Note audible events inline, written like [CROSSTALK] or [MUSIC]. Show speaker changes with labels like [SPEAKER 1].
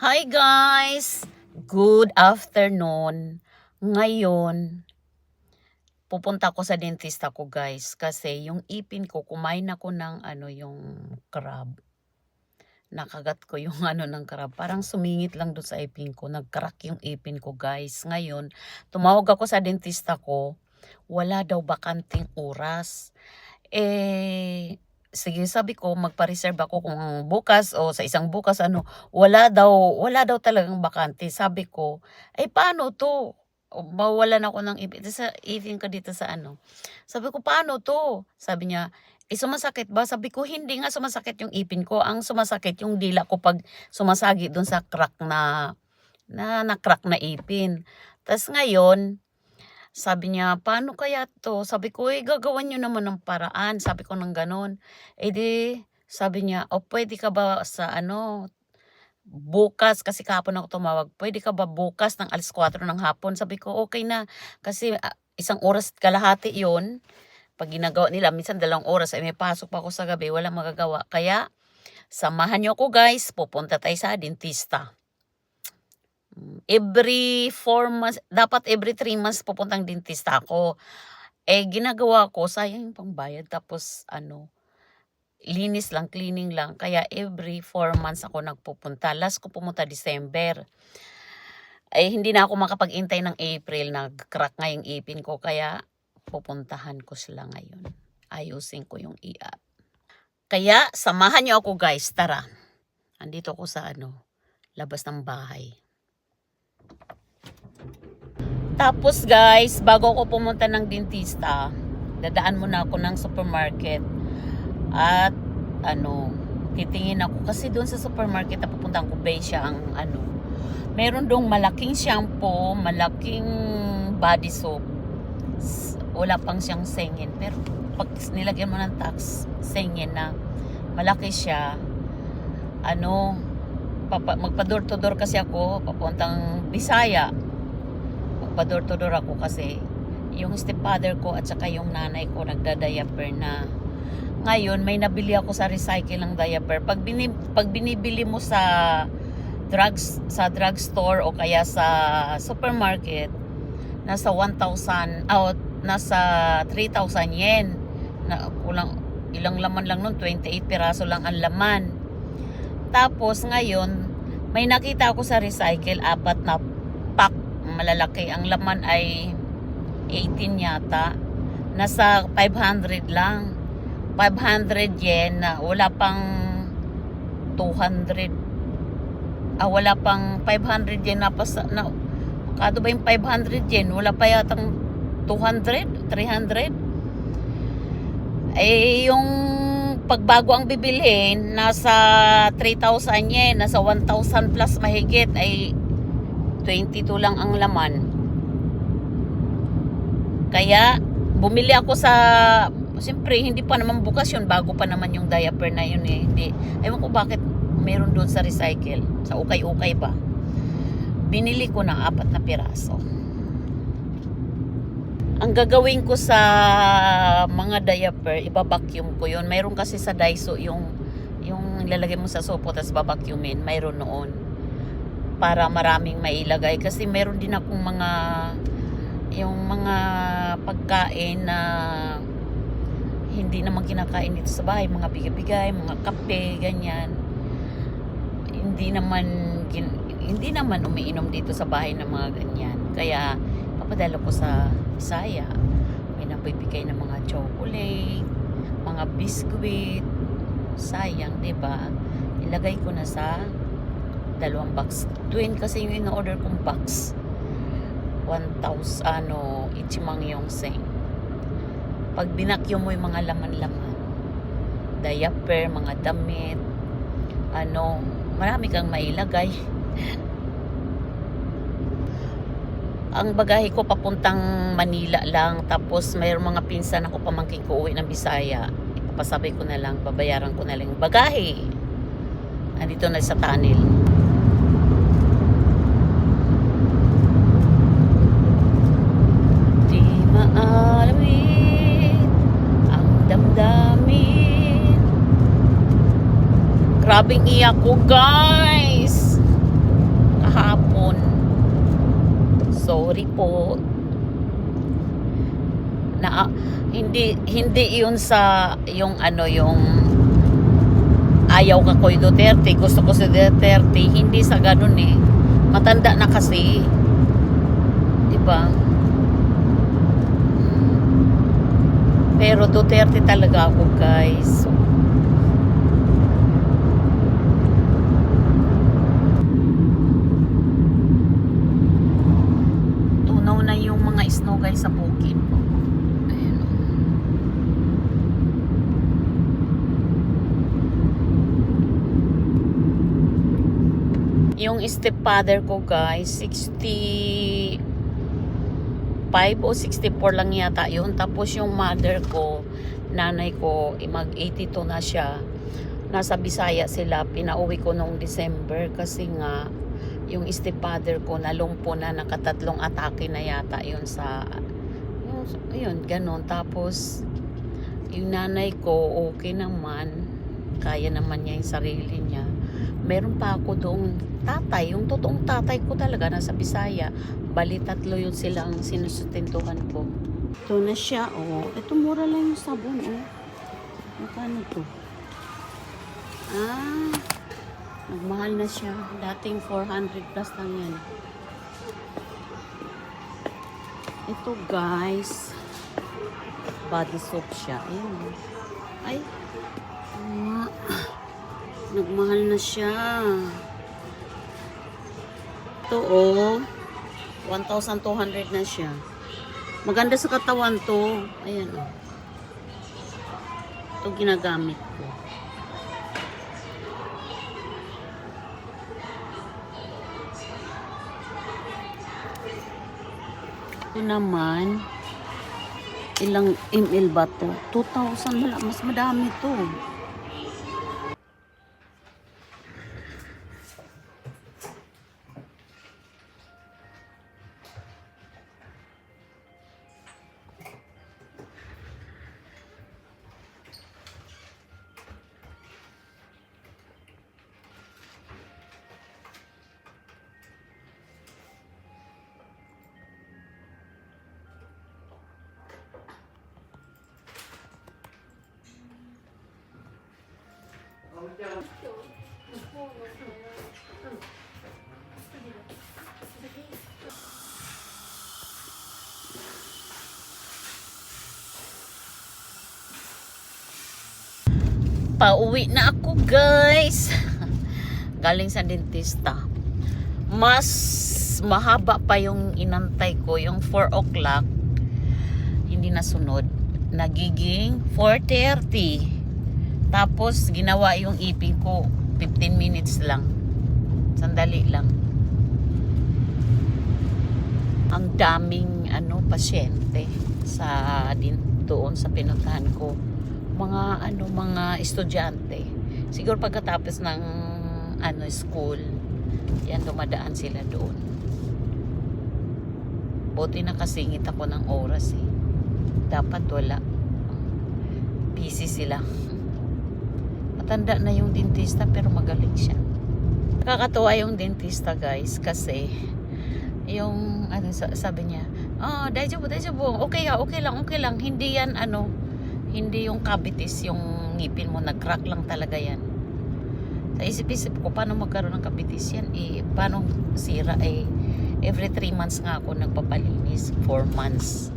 [SPEAKER 1] Hi guys! Good afternoon. Ngayon, pupunta ko sa dentista ko guys kasi yung ipin ko, kumain ako ng ano yung crab. Nakagat ko yung [LAUGHS] ano ng crab. Parang sumingit lang doon sa ipin ko. Nagcrack yung ipin ko guys. Ngayon, tumawag ako sa dentista ko. Wala daw bakanting oras. Eh, sige sabi ko magpa-reserve ako kung bukas o sa isang bukas ano wala daw wala daw talagang bakante. Sabi ko ay paano to? Mawalan ako ng ipin sa ipin ko dito sa ano. Sabi ko paano to? Sabi niya eh sumasakit ba? Sabi ko hindi nga sumasakit yung ipin ko. Ang sumasakit yung dila ko pag sumasagi doon sa crack na na na-crack na ipin. Tas ngayon sabi niya, paano kaya to? Sabi ko, eh, gagawan niyo naman ng paraan. Sabi ko ng ganon. Eh di, sabi niya, o pwede ka ba sa ano, bukas, kasi kahapon ako tumawag, pwede ka ba bukas ng alas 4 ng hapon? Sabi ko, okay na. Kasi ah, isang oras at kalahati yon Pag ginagawa nila, minsan dalawang oras, ay may pasok pa ako sa gabi, wala magagawa. Kaya, samahan niyo ako guys, pupunta tayo sa dentista. Every 4 months, dapat every 3 months pupuntang dentista ako. Eh, ginagawa ko, sayang yung pangbayad. Tapos, ano, linis lang, cleaning lang. Kaya every 4 months ako nagpupunta. Last ko pumunta December. Eh, hindi na ako makapag-intay ng April. Nag-crack nga yung ipin ko. Kaya, pupuntahan ko sila ngayon. Ayusin ko yung i-app. Kaya, samahan niyo ako guys. Tara. Andito ako sa ano, labas ng bahay. Tapos guys, bago ako pumunta ng dentista, dadaan muna ako ng supermarket. At ano, titingin ako kasi doon sa supermarket na pupuntahan ko, Beysha ang ano. Meron dong malaking shampoo, malaking body soap. Wala pang siyang sengin. Pero pag nilagyan mo ng tax, sengin na malaki siya, ano, magpa-door to door kasi ako, papuntang Bisaya door ako kasi yung stepfather ko at saka yung nanay ko nagda-diaper na. Ngayon, may nabili ako sa recycle ng diaper. Pag, bini, pag binibili mo sa drugs sa drugstore o kaya sa supermarket, nasa 1,000 out, nasa 3,000 yen. Na, kulang, ilang laman lang nun, 28 piraso lang ang laman. Tapos ngayon, may nakita ako sa recycle, apat na malalaki. Ang laman ay 18 yata. Nasa 500 lang. 500 yen na wala pang 200. Ah, wala pang 500 yen na pa sa, na, kado ba yung 500 yen? Wala pa yatang 200, 300. Eh, yung pagbago ang bibilhin, nasa 3,000 yen, nasa 1,000 plus mahigit, ay 22 lang ang laman. Kaya, bumili ako sa, siyempre, hindi pa naman bukas yun, bago pa naman yung diaper na yun eh. Hindi, ewan ko bakit meron doon sa recycle, sa ukay-ukay ba. Binili ko ng apat na piraso. Ang gagawin ko sa mga diaper, iba-vacuum ko yun. Mayroon kasi sa Daiso yung yung lalagay mo sa sopo tapos babacuumin. Mayroon noon para maraming mailagay kasi meron din akong mga yung mga pagkain na hindi naman kinakain dito sa bahay, mga bigay-bigay, mga kape, ganyan. Hindi naman hindi naman umiinom dito sa bahay ng mga ganyan. Kaya papadala ko sa Bisaya. May nabibigay ng mga chocolate, mga biscuit. Sayang, 'di ba? Ilagay ko na sa dalawang box. Twin kasi yung in-order kong box. 1,000, ano, ichimang yung sing. Pag binakyong mo yung mga laman-laman, diaper, mga damit, ano, marami kang mailagay. [LAUGHS] Ang bagahe ko papuntang Manila lang, tapos mayroong mga pinsan ako pamangkin ko uwi ng Bisaya. Ipapasabay ko na lang, babayaran ko na lang yung bagahe. Nandito na sa tunnel. sakit ang damdamin. Grabing iyak ko guys. Kahapon. Sorry po. Na hindi hindi yun sa yung ano yung ayaw ka koy Duterte gusto ko si Duterte hindi sa ganun eh. Matanda na kasi. Di ba? Pero Duterte talaga ako, guys. Tunaw na yung mga snow guys sa bukid. Yung stepfather ko guys, 65 o 64 lang yata yun. Tapos yung mother ko, nanay ko, eh, mag 82 na siya. Nasa Bisaya sila, pinauwi ko noong December kasi nga yung stepfather ko nalumpo na nakatatlong atake na yata yun sa yung, yun, ganun. Tapos yung nanay ko okay naman kaya naman niya yung sarili niya meron pa ako doong tatay. Yung totoong tatay ko talaga nasa Bisaya bali tatlo yun silang sinusustentuhan ko. Ito na siya oh. Ito mura lang yung sabon oh. Magkano to? Ah nagmahal na siya. Dating 400 plus lang yan. Ito guys. Body soap siya. Ayun oh. ay nagmahal na siya. Ito oh. 1,200 na siya. Maganda sa katawan to. Ayan oh. Ito ginagamit ko. Ito naman. Ilang ml ba to? 2,000 wala. Mas madami to Pauwi na ako, guys. Galing sa dentista. Mas mahaba pa yung inantay ko, yung 4 o'clock. Hindi nasunod. Nagiging 4.30. Tapos, ginawa yung ipin ko. 15 minutes lang. Sandali lang. Ang daming ano pasyente sa din doon sa pinuntahan ko mga ano mga estudyante siguro pagkatapos ng ano school yan dumadaan sila doon buti nakasingit ako ng oras eh dapat wala busy sila matanda na yung dentista pero magaling siya. Nakakatuwa yung dentista guys kasi yung ano sa- sabi niya oh daijoubu daijoubu okay ha okay lang okay lang. Hindi yan ano hindi yung cavities yung ngipin mo nag-crack lang talaga yan. Sa isip-isip ko paano magkaroon ng cavities yan? Eh paano sira? Eh every 3 months nga ako nagpapalinis 4 months